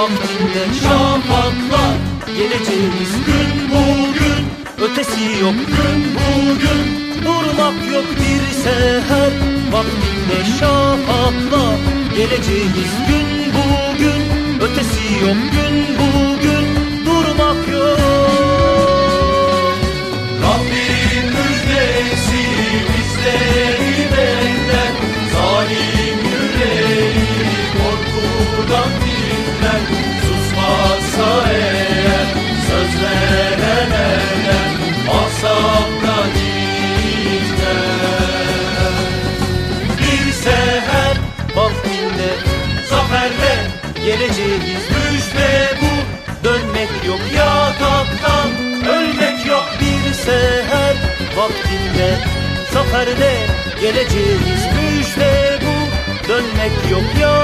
vaktinde şafaklar Geleceğimiz gün bugün. Ötesi yok gün bugün. Durmak yok bir seher. Vaktinde şafaklar Geleceğimiz gün bugün. Ötesi yok gün bugün geleceğiz müjde bu. Dönmek yok yataktan Ölmek yok bir seher. Vaktinde Zaferle geleceğiz müjde bu. Dönmek yok yataktan